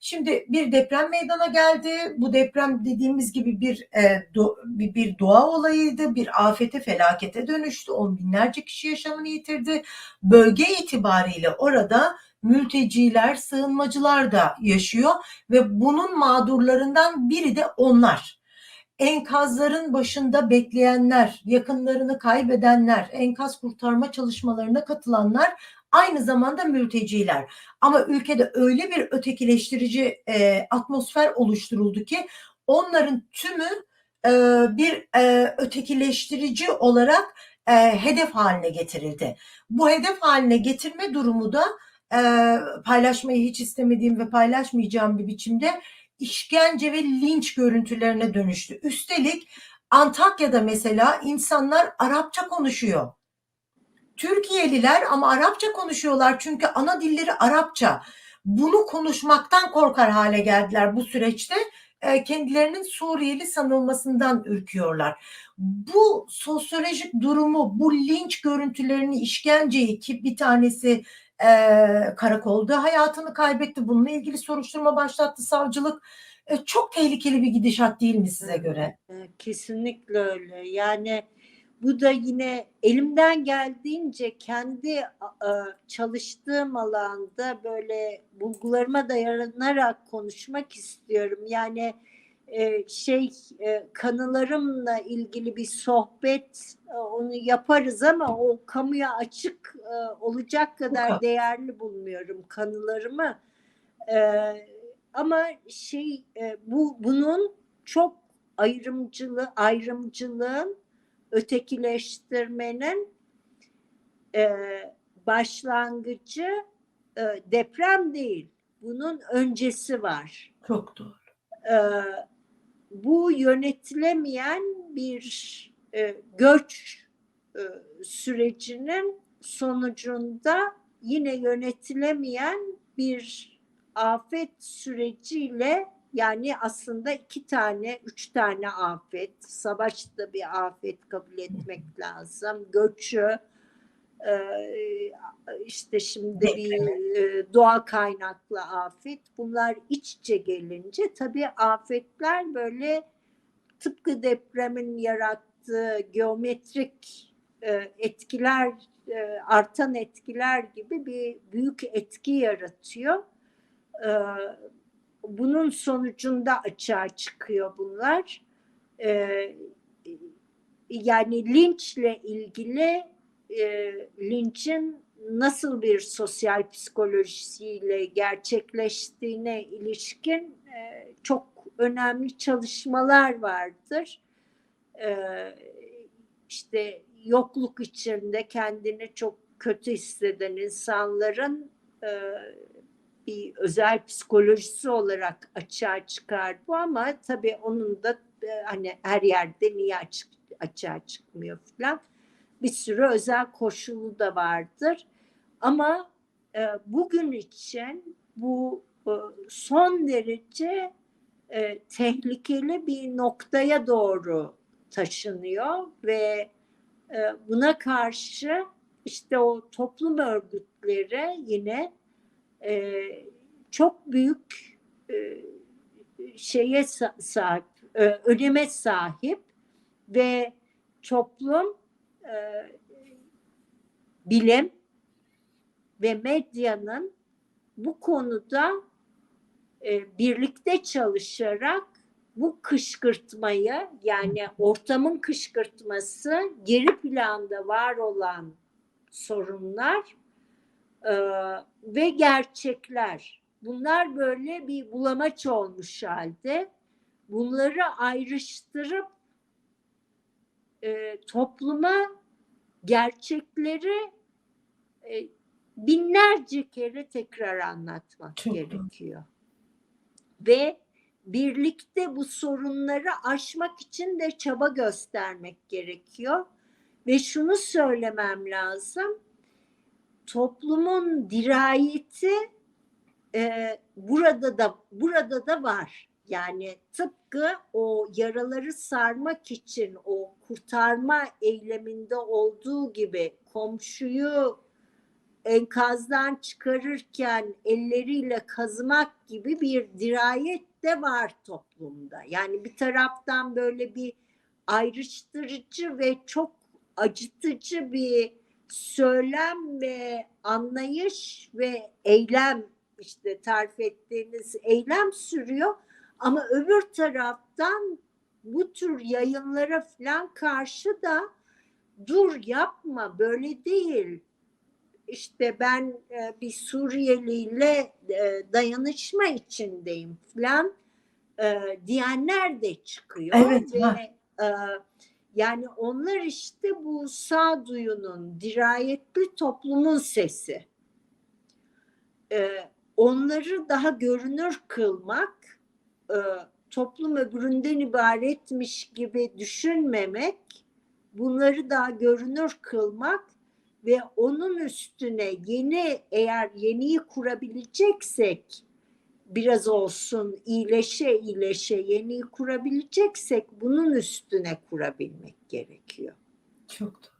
Şimdi bir deprem meydana geldi. Bu deprem dediğimiz gibi bir e, do- bir, doğa olayıydı, bir afete, felakete dönüştü. On binlerce kişi yaşamını yitirdi. Bölge itibariyle orada mülteciler, sığınmacılar da yaşıyor ve bunun mağdurlarından biri de onlar. Enkazların başında bekleyenler, yakınlarını kaybedenler, enkaz kurtarma çalışmalarına katılanlar aynı zamanda mülteciler. Ama ülkede öyle bir ötekileştirici e, atmosfer oluşturuldu ki onların tümü e, bir e, ötekileştirici olarak e, hedef haline getirildi. Bu hedef haline getirme durumu da e, paylaşmayı hiç istemediğim ve paylaşmayacağım bir biçimde işkence ve linç görüntülerine dönüştü. Üstelik Antakya'da mesela insanlar Arapça konuşuyor. Türkiye'liler ama Arapça konuşuyorlar çünkü ana dilleri Arapça. Bunu konuşmaktan korkar hale geldiler bu süreçte. E, kendilerinin Suriyeli sanılmasından ürküyorlar. Bu sosyolojik durumu, bu linç görüntülerini, işkenceyi ki bir tanesi e, karakolda hayatını kaybetti. Bununla ilgili soruşturma başlattı savcılık. E, çok tehlikeli bir gidişat değil mi size göre? Kesinlikle öyle. Yani bu da yine elimden geldiğince kendi çalıştığım alanda böyle bulgularıma dayanarak konuşmak istiyorum. Yani e, şey e, kanılarımla ilgili bir sohbet e, onu yaparız ama o kamuya açık olacak kadar değerli bulmuyorum kanılarımı. Ama şey bu bunun çok ayrımcılığı ayrımcılığın ötekileştirmenin e, başlangıcı e, deprem değil. Bunun öncesi var. Çok doğru. E, bu yönetilemeyen bir e, göç e, sürecinin sonucunda yine yönetilemeyen bir afet süreciyle yani aslında iki tane, üç tane afet, savaş da bir afet kabul etmek lazım, göçü, e, işte şimdi bir e, doğa kaynaklı afet, bunlar iç içe gelince tabii afetler böyle tıpkı depremin yarattığı geometrik e, etkiler, artan etkiler gibi bir büyük etki yaratıyor. Bunun sonucunda açığa çıkıyor bunlar. Ee, yani linçle ilgili e, linçin nasıl bir sosyal psikolojisiyle gerçekleştiğine ilişkin e, çok önemli çalışmalar vardır. E, işte yokluk içinde kendini çok kötü hisseden insanların e, bir özel psikolojisi olarak açığa çıkar bu ama tabii onun da e, hani her yerde niye açık, açığa çıkmıyor falan bir sürü özel koşulu da vardır. Ama e, bugün için bu e, son derece e, tehlikeli bir noktaya doğru taşınıyor ve e, buna karşı işte o toplum örgütleri yine e, çok büyük e, şeye sa- sahip, e, öneme sahip ve toplum e, bilim ve medyanın bu konuda e, birlikte çalışarak bu kışkırtmayı yani ortamın kışkırtması geri planda var olan sorunlar e, ve gerçekler. Bunlar böyle bir bulamaç olmuş halde. Bunları ayrıştırıp e, topluma gerçekleri e, binlerce kere tekrar anlatmak Çok doğru. gerekiyor. Ve birlikte bu sorunları aşmak için de çaba göstermek gerekiyor. Ve şunu söylemem lazım toplumun dirayeti e, burada da burada da var. Yani tıpkı o yaraları sarmak için o kurtarma eyleminde olduğu gibi komşuyu enkazdan çıkarırken elleriyle kazımak gibi bir dirayet de var toplumda. Yani bir taraftan böyle bir ayrıştırıcı ve çok acıtıcı bir söylem ve anlayış ve eylem işte tarif ettiğiniz eylem sürüyor. Ama öbür taraftan bu tür yayınlara falan karşı da dur yapma böyle değil. İşte ben e, bir Suriyeliyle e, dayanışma içindeyim falan e, diyenler de çıkıyor Evet, ve e, yani onlar işte bu sağduyunun dirayetli toplumun sesi. E, onları daha görünür kılmak, e, toplum öbüründen ibaretmiş gibi düşünmemek, bunları daha görünür kılmak ve onun üstüne yeni eğer yeniyi kurabileceksek biraz olsun iyileşe iyileşe yeniyi kurabileceksek bunun üstüne kurabilmek gerekiyor. Çok doğru.